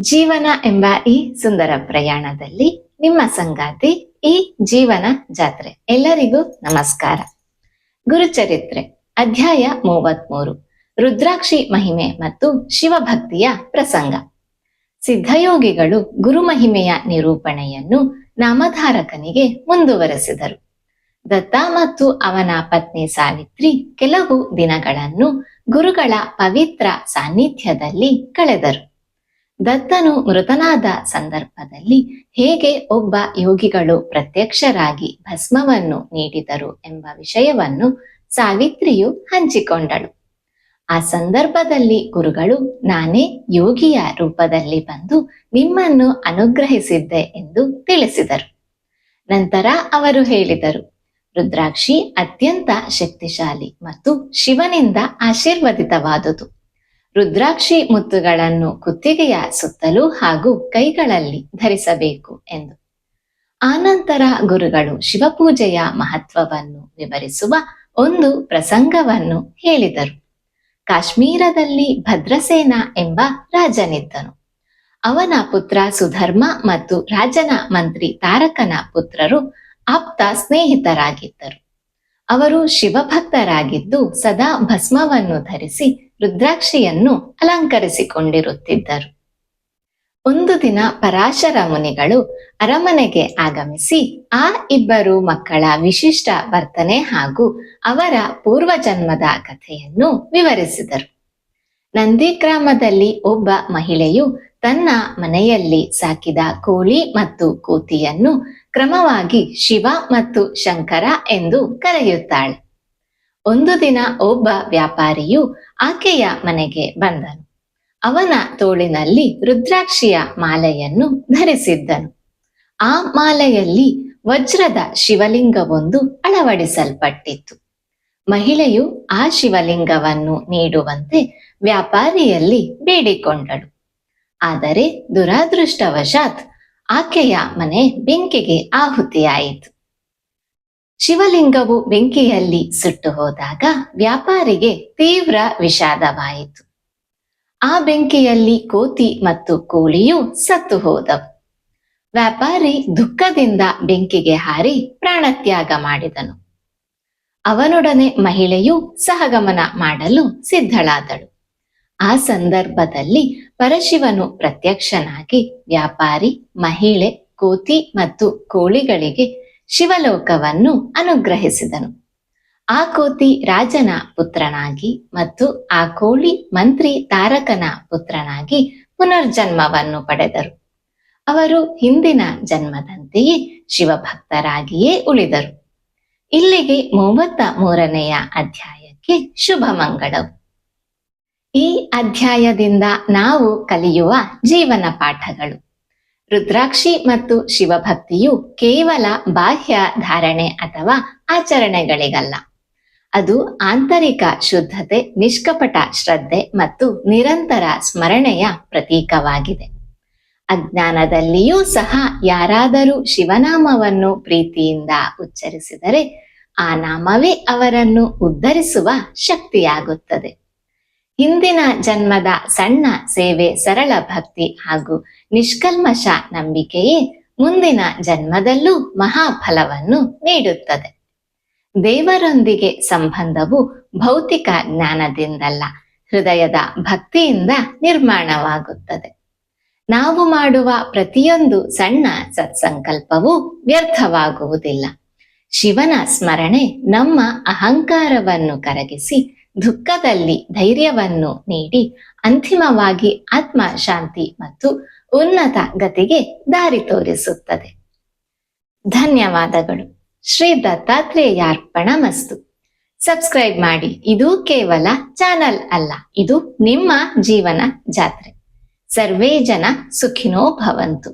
ಜೀವನ ಎಂಬ ಈ ಸುಂದರ ಪ್ರಯಾಣದಲ್ಲಿ ನಿಮ್ಮ ಸಂಗಾತಿ ಈ ಜೀವನ ಜಾತ್ರೆ. ಎಲ್ಲರಿಗೂ ನಮಸ್ಕಾರ. ಗುರುಚರಿತ್ರೆ, ಅಧ್ಯಾಯ ಮೂವತ್ಮೂರು, ರುದ್ರಾಕ್ಷಿ ಮಹಿಮೆ ಮತ್ತು ಶಿವಭಕ್ತಿಯ ಪ್ರಸಂಗ. ಸಿದ್ಧಯೋಗಿಗಳು ಗುರುಮಹಿಮೆಯ ನಿರೂಪಣೆಯನ್ನು ನಾಮಧಾರಕನಿಗೆ ಮುಂದುವರೆಸಿದರು. ದತ್ತ ಮತ್ತು ಅವನ ಪತ್ನಿ ಸಾವಿತ್ರಿ ಕೆಲವು ದಿನಗಳನ್ನು ಗುರುಗಳ ಪವಿತ್ರ ಸಾನ್ನಿಧ್ಯದಲ್ಲಿ ಕಳೆದರು. ದತ್ತನು ಮೃತನಾದ ಸಂದರ್ಭದಲ್ಲಿ ಹೇಗೆ ಒಬ್ಬ ಯೋಗಿಗಳು ಪ್ರತ್ಯಕ್ಷರಾಗಿ ಭಸ್ಮವನ್ನು ನೀಡಿದರು ಎಂಬ ವಿಷಯವನ್ನು ಸಾವಿತ್ರಿಯು ಹಂಚಿಕೊಂಡಳು. ಆ ಸಂದರ್ಭದಲ್ಲಿ ಗುರುಗಳು, ನಾನೇ ಯೋಗಿಯ ರೂಪದಲ್ಲಿ ಬಂದು ನಿಮ್ಮನ್ನು ಅನುಗ್ರಹಿಸಿದ್ದೆ ಎಂದು ತಿಳಿಸಿದರು. ನಂತರ ಅವರು ಹೇಳಿದರು, ರುದ್ರಾಕ್ಷಿ ಅತ್ಯಂತ ಶಕ್ತಿಶಾಲಿ ಮತ್ತು ಶಿವನಿಂದ ಆಶೀರ್ವದಿತವಾದುದು. ರುದ್ರಾಕ್ಷಿ ಮುತ್ತುಗಳನ್ನು ಕುತ್ತಿಗೆಯ ಸುತ್ತಲೂ ಹಾಗೂ ಕೈಗಳಲ್ಲಿ ಧರಿಸಬೇಕು ಎಂದು. ಆನಂತರ ಗುರುಗಳು ಶಿವಪೂಜೆಯ ಮಹತ್ವವನ್ನು ವಿವರಿಸುವ ಒಂದು ಪ್ರಸಂಗವನ್ನು ಹೇಳಿದರು. ಕಾಶ್ಮೀರದಲ್ಲಿ ಭದ್ರಸೇನ ಎಂಬ ರಾಜನಿದ್ದನು. ಅವನ ಪುತ್ರ ಸುಧರ್ಮ ಮತ್ತು ರಾಜನ ಮಂತ್ರಿ ತಾರಕನ ಪುತ್ರರು ಆಪ್ತ ಸ್ನೇಹಿತರಾಗಿದ್ದರು. ಅವರು ಶಿವಭಕ್ತರಾಗಿದ್ದು ಸದಾ ಭಸ್ಮವನ್ನು ಧರಿಸಿ ರುದ್ರಾಕ್ಷಿಯನ್ನು ಅಲಂಕರಿಸಿಕೊಂಡಿರುತ್ತಿದ್ದರು. ಒಂದು ದಿನ ಪರಾಶರ ಮುನಿಗಳು ಅರಮನೆಗೆ ಆಗಮಿಸಿ ಆ ಇಬ್ಬರು ಮಕ್ಕಳ ವಿಶಿಷ್ಟ ವರ್ತನೆ ಹಾಗೂ ಅವರ ಪೂರ್ವಜನ್ಮದ ಕಥೆಯನ್ನು ವಿವರಿಸಿದರು. ನಂದಿಗ್ರಾಮದಲ್ಲಿ ಒಬ್ಬ ಮಹಿಳೆಯು ತನ್ನ ಮನೆಯಲ್ಲಿ ಸಾಕಿದ ಕೋಳಿ ಮತ್ತು ಕೋತಿಯನ್ನು ಕ್ರಮವಾಗಿ ಶಿವ ಮತ್ತು ಶಂಕರ ಎಂದು ಕರೆಯುತ್ತಾಳೆ. ಒಂದು ದಿನ ಒಬ್ಬ ವ್ಯಾಪಾರಿಯು ಆಕೆಯ ಮನೆಗೆ ಬಂದನು. ಅವನ ತೋಳಿನಲ್ಲಿ ರುದ್ರಾಕ್ಷಿಯ ಮಾಲೆಯನ್ನು ಧರಿಸಿದ್ದನು. ಆ ಮಾಲೆಯಲ್ಲಿ ವಜ್ರದ ಶಿವಲಿಂಗವೊಂದು ಅಳವಡಿಸಲ್ಪಟ್ಟಿತ್ತು. ಮಹಿಳೆಯು ಆ ಶಿವಲಿಂಗವನ್ನು ನೀಡುವಂತೆ ವ್ಯಾಪಾರಿಯಲ್ಲಿ ಬೇಡಿಕೊಂಡಳು. ಆದರೆ ದುರಾದೃಷ್ಟವಶಾತ್ ಆಕೆಯ ಮನೆ ಬೆಂಕಿಗೆ ಆಹುತಿಯಾಯಿತು. ಶಿವಲಿಂಗವು ಬೆಂಕಿಯಲ್ಲಿ ಸುಟ್ಟು ಹೋದಾಗ ವ್ಯಾಪಾರಿಗೆ ತೀವ್ರ ವಿಷಾದವಾಯಿತು. ಆ ಬೆಂಕಿಯಲ್ಲಿ ಕೋತಿ ಮತ್ತು ಕೋಳಿಯು ಸತ್ತು ಹೋದವು. ವ್ಯಾಪಾರಿ ದುಃಖದಿಂದ ಬೆಂಕಿಗೆ ಹಾರಿ ಪ್ರಾಣತ್ಯಾಗ ಮಾಡಿದನು. ಅವನೊಡನೆ ಮಹಿಳೆಯು ಸಹಗಮನ ಮಾಡಲು ಸಿದ್ಧಳಾದಳು. ಆ ಸಂದರ್ಭದಲ್ಲಿ ಪರಶಿವನು ಪ್ರತ್ಯಕ್ಷನಾಗಿ ವ್ಯಾಪಾರಿ, ಮಹಿಳೆ, ಕೋತಿ ಮತ್ತು ಕೋಳಿಗಳಿಗೆ ಶಿವಲೋಕವನ್ನು ಅನುಗ್ರಹಿಸಿದನು. ಆ ಕೋತಿ ರಾಜನ ಪುತ್ರನಾಗಿ ಮತ್ತು ಆ ಕೋಳಿ ಮಂತ್ರಿ ತಾರಕನ ಪುತ್ರನಾಗಿ ಪುನರ್ಜನ್ಮವನ್ನು ಪಡೆದರು. ಅವರು ಹಿಂದಿನ ಜನ್ಮದಂತೆಯೇ ಶಿವಭಕ್ತರಾಗಿಯೇ ಉಳಿದರು. ಇಲ್ಲಿಗೆ ಮೂವತ್ತ ಮೂರನೆಯ ಅಧ್ಯಾಯಕ್ಕೆ ಶುಭ ಮಂಗಳವು ಈ ಅಧ್ಯಾಯದಿಂದ ನಾವು ಕಲಿಯುವ ಜೀವನ ಪಾಠಗಳು. ರುದ್ರಾಕ್ಷಿ ಮತ್ತು ಶಿವಭಕ್ತಿಯು ಕೇವಲ ಬಾಹ್ಯ ಧಾರಣೆ ಅಥವಾ ಆಚರಣೆಗಳಿಗಲ್ಲ. ಅದು ಆಂತರಿಕ ಶುದ್ಧತೆ, ನಿಷ್ಕಪಟ ಶ್ರದ್ಧೆ ಮತ್ತು ನಿರಂತರ ಸ್ಮರಣೆಯ ಪ್ರತೀಕವಾಗಿದೆ. ಅಜ್ಞಾನದಲ್ಲಿಯೂ ಸಹ ಯಾರಾದರೂ ಶಿವನಾಮವನ್ನು ಪ್ರೀತಿಯಿಂದ ಉಚ್ಚರಿಸಿದರೆ ಆ ನಾಮವೇ ಅವರನ್ನು ಉದ್ಧರಿಸುವ ಶಕ್ತಿಯಾಗುತ್ತದೆ. ಹಿಂದಿನ ಜನ್ಮದ ಸಣ್ಣ ಸೇವೆ ಸರಳ ಭಕ್ತಿ ಹಾಗೂ ನಿಷ್ಕಲ್ಮಶ ನಂಬಿಕೆಯೇ ಮುಂದಿನ ಜನ್ಮದಲ್ಲೂ ಮಹಾಫಲವನ್ನು ನೀಡುತ್ತದೆ. ದೇವರೊಂದಿಗೆ ಸಂಬಂಧವು ಭೌತಿಕ ಜ್ಞಾನದಿಂದಲ್ಲ, ಹೃದಯದ ಭಕ್ತಿಯಿಂದ ನಿರ್ಮಾಣವಾಗುತ್ತದೆ. ನಾವು ಮಾಡುವ ಪ್ರತಿಯೊಂದು ಸಣ್ಣ ಸತ್ಸಂಕಲ್ಪವೂ ವ್ಯರ್ಥವಾಗುವುದಿಲ್ಲ. ಶಿವನ ಸ್ಮರಣೆ ನಮ್ಮ ಅಹಂಕಾರವನ್ನು ಕರಗಿಸಿ ದುಃಖದಲ್ಲಿ ಧೈರ್ಯವನ್ನು ನೀಡಿ ಅಂತಿಮವಾಗಿ ಆತ್ಮ ಶಾಂತಿ ಮತ್ತು ಉನ್ನತ ಗತಿಗೆ ದಾರಿ ತೋರಿಸುತ್ತದೆ. ಧನ್ಯವಾದಗಳು. ಶ್ರೀ ದತ್ತಾತ್ರೇಯಾರ್ಪಣ ಮಸ್ತು ಸಬ್ಸ್ಕ್ರೈಬ್ ಮಾಡಿ. ಇದು ಕೇವಲ ಚಾನಲ್ ಅಲ್ಲ, ಇದು ನಿಮ್ಮ ಜೀವನ ಜಾತ್ರೆ. ಸರ್ವೇ ಜನ ಸುಖಿನೋ ಭವಂತು.